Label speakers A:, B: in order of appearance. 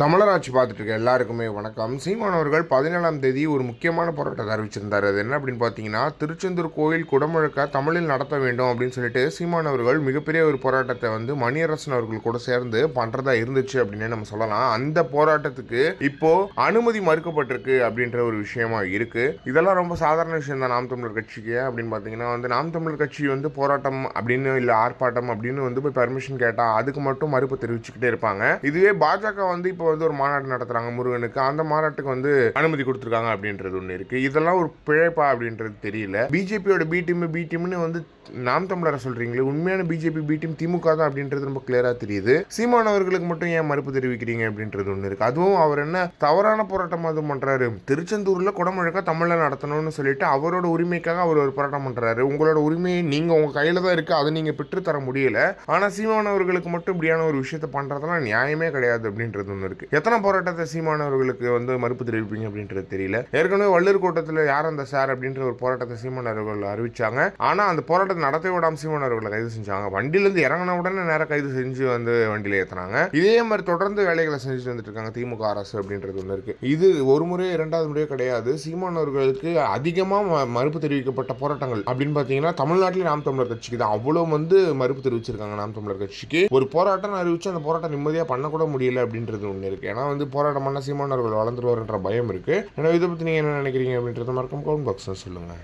A: தமிழராட்சி பார்த்துட்டு இருக்க எல்லாருக்குமே வணக்கம். சீமான் அவர்கள் பதினேழாம் தேதி ஒரு முக்கியமான போராட்டத்தை அறிவிச்சிருந்தார். அது என்ன அப்படின்னு பார்த்தீங்கன்னா திருச்செந்தூர் கோயில் குடமுழக்க தமிழில் நடத்த வேண்டும் அப்படின்னு சொல்லிட்டு சீமான் அவர்கள் மிகப்பெரிய ஒரு போராட்டத்தை வந்து மணியரசன் அவர்கள் கூட சேர்ந்து பண்றதா இருந்துச்சு அப்படின்னு நம்ம சொல்லலாம். அந்த போராட்டத்துக்கு இப்போ அனுமதி மறுக்கப்பட்டிருக்கு அப்படின்ற ஒரு விஷயமா இருக்கு. இதெல்லாம் ரொம்ப சாதாரண விஷயம் தான் நாம் தமிழர் கட்சிக்கு. அப்படின்னு பார்த்தீங்கன்னா வந்து நாம் தமிழர் கட்சி வந்து போராட்டம் அப்படின்னு இல்லை ஆர்ப்பாட்டம் அப்படின்னு வந்து போய் பர்மிஷன் கேட்டால் அதுக்கு மட்டும் மறுப்பு தெரிவிச்சுக்கிட்டே இருப்பாங்க. இதுவே பாஜக வந்து இப்போ வந்து ஒரு மாநாடு நடத்துகிறாங்க முருகனுக்கு. அந்த மாநாட்டுக்கு வந்து அனுமதி கொடுத்துருக்காங்க அப்படின்றது ஒன்று இருக்குது இதெல்லாம் ஒரு பிழைப்பா அப்படின்றது தெரியல. பிஜேபியோட பி டீம் பி டீம்னு வந்து நாம் தமிழரை சொல்கிறீங்களே உண்மையான பிஜேபி பி டீம் திமுக தான் அப்படின்றது ரொம்ப கிளியராக தெரியுது. சீமான் அவர்களுக்கு மட்டும் ஏன் மறுப்பு தெரிவிக்கிறீங்க அப்படின்றது ஒன்று இருக்குது அதுவும் அவர் என்ன தவறான போராட்டம் அதுவும் பண்ணுறாரு திருச்செந்தூரில் குடமுழக்க தமிழை நடத்தணும்னு சொல்லிட்டு அவரோட உரிமைக்காக அவர் ஒரு போராட்டம் பண்ணுறாரு உங்களோட உரிமையை நீங்கள் உங்கள் கையில் தான் இருக்குது அதை நீங்கள் பெற்று தர முடியல. ஆனால் சீமான் அவர்களுக்கு மட்டும் இப்படியான ஒரு விஷயத்த பண்ணுறதெல்லாம் நியாயமே கிடையாது அப்படின்றது ஒன்று இருக்கு. எத்தனை போராட்டத்தை சீமானவர்களுக்கு வந்து மறுப்பு தெரிவிப்பீங்க அப்படின்றது தெரியல. ஏற்கனவே வள்ளூர் கூட்டத்தில் யார் அந்த சார் அப்படின்ற ஒரு போராட்டத்தை சீமானவர்கள் அறிவிச்சாங்க. ஆனால் அந்த போராட்டத்தை நடத்த விடாம சீமானவர்களை கைது செஞ்சாங்க. வண்டியிலேருந்து இறங்கின உடனே நேரம் கைது செஞ்சு வந்து வண்டியில் ஏற்றினாங்க இதே மாதிரி தொடர்ந்து வேலைகளை செஞ்சுட்டு வந்துட்டு இருக்காங்க திமுக அரசு அப்படின்றது ஒன்று இருக்கு. இது ஒரு முறை இரண்டாவது முறையே கிடையாது. சீமானவர்களுக்கு அதிகமாக ம- மறுப்பு தெரிவிக்கப்பட்ட போராட்டங்கள் அப்படின்னு பார்த்தீங்கன்னா தமிழ்நாட்டில் நாம் தமிழர் கட்சிக்கு தான். அவ்வளோ வந்து மறுப்பு தெரிவிச்சிருக்காங்க நாம் தமிழர் கட்சிக்கு. ஒரு போராட்டம் அறிவிச்சு அந்த போராட்டம் நிம்மதியாக பண்ணக்கூட முடியல அப்படின்றது ஒன்று இருக்கு. ஏன்னா வந்து போராட்டம் பண்ண சீமானவர்கள் வளர்ந்துருவாருன்ற பயம் இருக்கு. எனவே இதை பற்றி நீங்கள் என்ன நினைக்கிறீங்க அப்படின்றத மறக்காம கவுண்ட் பாக்ஸ் சொல்லுங்க.